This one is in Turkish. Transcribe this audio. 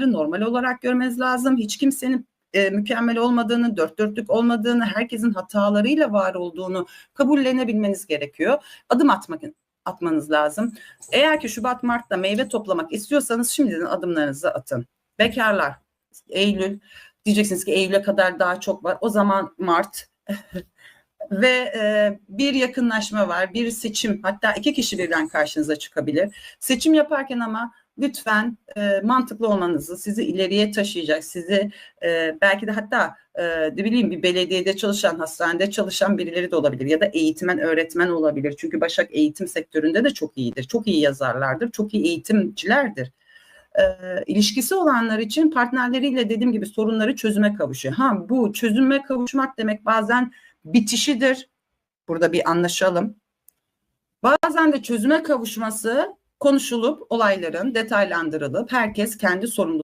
normal olarak görmeniz lazım. Hiç kimsenin e, mükemmel olmadığını, dört dörtlük olmadığını, herkesin hatalarıyla var olduğunu kabullenebilmeniz gerekiyor. Adım atmak atmanız lazım. Eğer ki Şubat Mart'ta meyve toplamak istiyorsanız şimdiden adımlarınızı atın. Bekarlar Eylül diyeceksiniz ki Eylül'e kadar daha çok var. O zaman Mart ve e, bir yakınlaşma var, bir seçim hatta iki kişi birden karşınıza çıkabilir. Seçim yaparken ama lütfen e, mantıklı olmanızı, sizi ileriye taşıyacak, sizi e, belki de hatta e, ne bileyim bir belediyede çalışan, hastanede çalışan birileri de olabilir ya da eğitmen, öğretmen olabilir. Çünkü Başak eğitim sektöründe de çok iyidir, çok iyi yazarlardır, çok iyi eğitimcilerdir. E, ilişkisi olanlar için partnerleriyle dediğim gibi sorunları çözüme kavuşuyor. Ha bu çözüme kavuşmak demek bazen bitişidir. Burada bir anlaşalım. Bazen de çözüme kavuşması konuşulup olayların detaylandırılıp herkes kendi sorumluluğunu